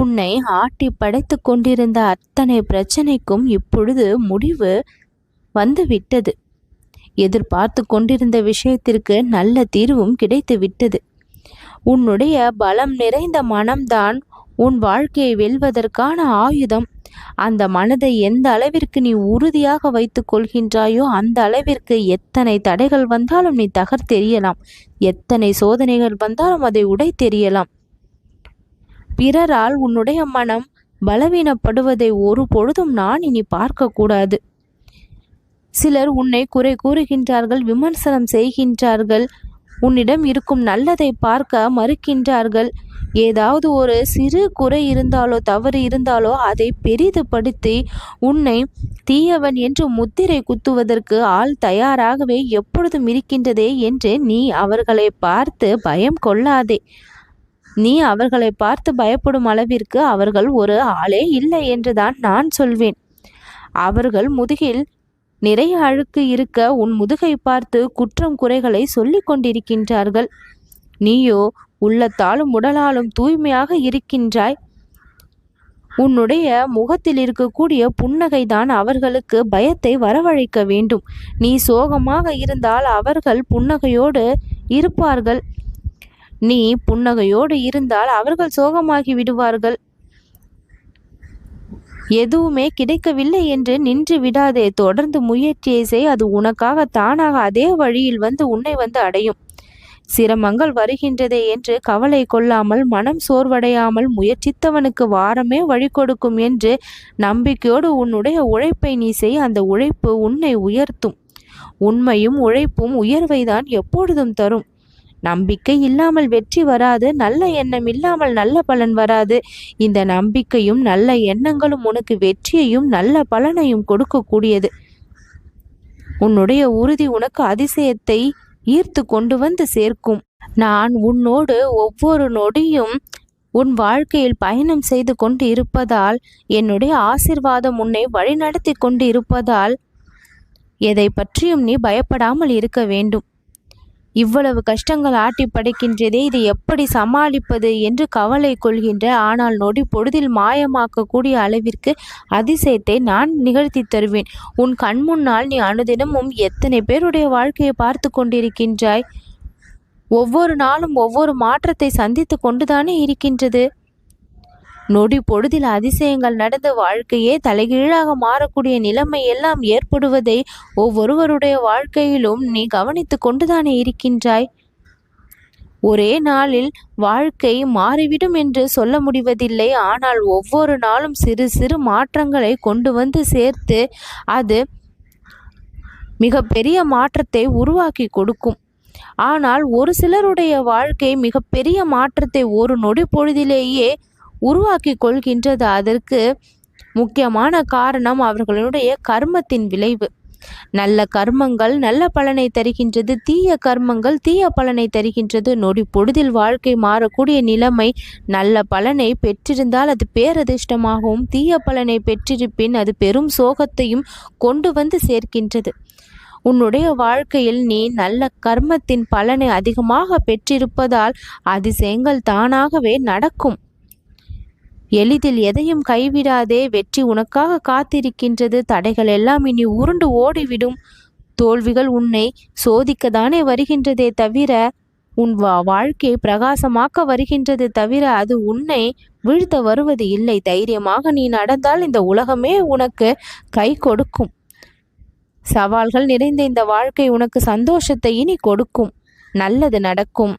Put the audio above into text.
உன்னை ஆட்டி படைத்து கொண்டிருந்த அத்தனை பிரச்சனைக்கும் இப்பொழுது முடிவு வந்துவிட்டது. எதிர்பார்த்து கொண்டிருந்த விஷயத்திற்கு நல்ல தீர்வும் கிடைத்து விட்டது. உன்னுடைய பலம் நிறைந்த மனம்தான் உன் வாழ்க்கையை வெல்வதற்கான ஆயுதம். அந்த மனதை எந்த அளவிற்கு நீ உறுதியாக வைத்துக் கொள்கின்றாயோ அந்த அளவிற்கு எத்தனை தடைகள் வந்தாலும் நீ தகர்த்தெறியலாம். எத்தனை சோதனைகள் வந்தாலும் அதை உடை தெரியலாம் பிறரால் உன்னுடைய மனம் பலவீனப்படுவதை ஒரு பொழுதும் நான் இனி பார்க்கக்கூடாது. சிலர் உன்னை குறை கூறுகின்றார்கள் விமர்சனம் செய்கின்றார்கள் உன்னிடம் இருக்கும் நல்லதை பார்க்க மறுக்கின்றார்கள். ஏதாவது ஒரு சிறு குறை இருந்தாலோ தவறு இருந்தாலோ அதை பெரிதுபடுத்தி உன்னை தீயவன் என்று முத்திரை குத்துவதற்கு ஆள் தயாராகவே எப்பொழுதும் இருக்கின்றதே என்று நீ அவர்களை பார்த்து பயம் கொள்ளாதே. நீ அவர்களை பார்த்து பயப்படும் அளவிற்கு அவர்கள் ஒரு ஆளே இல்லை என்றுதான் நான் சொல்வேன். அவர்கள் முதுகில் நிறைய அழுக்கு இருக்க உன் முதுகை பார்த்து குற்றம் குறைகளை சொல்லிக் கொண்டிருக்கின்றார்கள். நீயோ உள்ளத்தாலும் உடலாலும் தூய்மையாக இருக்கின்றாய். உன்னுடைய முகத்தில் இருக்கக்கூடிய புன்னகைதான் அவர்களுக்கு பயத்தை வரவழைக்க வேண்டும். நீ சோகமாக இருந்தால் அவர்கள் புன்னகையோடு இருப்பார்கள். நீ புன்னகையோடு இருந்தால் அவர்கள் சோகமாகி விடுவார்கள். எதுவுமே கிடைக்கவில்லை என்று நின்று விடாதே. தொடர்ந்து முயற்சியை செய் அது உனக்காக தானாக அதே வழியில் வந்து உன்னை வந்து அடையும். சிரமங்கள் வருகின்றதே என்று கவலை கொள்ளாமல் மனம் சோர்வடையாமல் முயற்சித்தவனுக்கு வாரமே வழி கொடுக்கும் என்று நம்பிக்கையோடு உன்னுடைய உழைப்பை நீ செய். அந்த உழைப்பு உன்னை உயர்த்தும். உண்மையும் உழைப்பும் உயர்வைதான் எப்பொழுதும் தரும். நம்பிக்கை இல்லாமல் வெற்றி வராது நல்ல எண்ணம் இல்லாமல் நல்ல பலன் வராது. இந்த நம்பிக்கையும் நல்ல எண்ணங்களும் உனக்கு வெற்றியையும் நல்ல பலனையும் கொடுக்கக்கூடியது. உன்னுடைய உறுதி உனக்கு அதிசயத்தை ஈர்த்து கொண்டு வந்து சேர்க்கும். நான் உன்னோடு ஒவ்வொரு நொடியும் உன் வாழ்க்கையில் பயணம் செய்து கொண்டு இருப்பதால் என்னுடைய ஆசிர்வாதம் உன்னை வழிநடத்தி கொண்டு இருப்பதால் எதை பற்றியும் நீ பயப்படாமல் இருக்க வேண்டும். இவ்வளவு கஷ்டங்கள் ஆட்டி படைக்கின்றதே இதை எப்படி சமாளிப்பது என்று கவலை கொள்கின்ற ஆனால் நொடி பொழுதில் மாயமாக்கக்கூடிய அளவிற்கு அதிசயத்தை நான் நிகழ்த்தி தருவேன். உன் கண் முன்னால் நீ அனுதினமும் எத்தனை பேருடைய வாழ்க்கையை பார்த்து கொண்டிருக்கின்றாய்? ஒவ்வொரு நாளும் ஒவ்வொரு மாற்றத்தை சந்தித்து கொண்டுதானே இருக்கின்றது? நொடி பொழுதில் அதிசயங்கள் நடந்த வாழ்க்கையே தலைகீழாக மாறக்கூடிய நிலைமை எல்லாம் ஏற்படுவதை ஒவ்வொருவருடைய வாழ்க்கையிலும் நீ கவனித்து கொண்டுதானே இருக்கின்றாய்? ஒரே நாளில் வாழ்க்கை மாறிவிடும் என்று சொல்ல முடிவதில்லை. ஆனால் ஒவ்வொரு நாளும் சிறு சிறு மாற்றங்களை கொண்டு வந்து சேர்த்து அது மிகப்பெரிய மாற்றத்தை உருவாக்கி கொடுக்கும். ஆனால் ஒரு சிலருடைய வாழ்க்கை மிகப்பெரிய மாற்றத்தை ஒரு நொடி பொழுதிலேயே உருவாக்கி கொள்கின்றது. அதற்கு முக்கியமான காரணம் அவர்களுடைய கர்மத்தின் விளைவு. நல்ல கர்மங்கள் நல்ல பலனை தருகின்றது. தீய கர்மங்கள் தீய பலனை தருகின்றது. நொடி பொழுதில் வாழ்க்கை மாறக்கூடிய நிலைமை நல்ல பலனை பெற்றிருந்தால் அது பேரதிர்ஷ்டமாகவும் தீய பலனை பெற்றிருப்பின் அது பெரும் சோகத்தையும் கொண்டு வந்து சேர்க்கின்றது. உன்னுடைய வாழ்க்கையில் நீ நல்ல கர்மத்தின் பலனை அதிகமாக பெற்றிருப்பதால் அதிசயங்கள் தானாகவே நடக்கும். எளிதில் எதையும் கைவிடாதே வெற்றி உனக்காக காத்திருக்கின்றது. தடைகள் எல்லாம் இனி உருண்டு ஓடிவிடும். தோல்விகள் உன்னை சோதிக்கத்தானே வருகின்றதே தவிர உன் வா வாழ்க்கையை பிரகாசமாக்க வருகின்றது தவிர அது உன்னை வீழ்த்த வருவது இல்லை. தைரியமாக நீ நடந்தால் இந்த உலகமே உனக்கு கை கொடுக்கும். சவால்கள் நிறைந்த இந்த வாழ்க்கை உனக்கு சந்தோஷத்தை இனி கொடுக்கும். நல்லது நடக்கும்.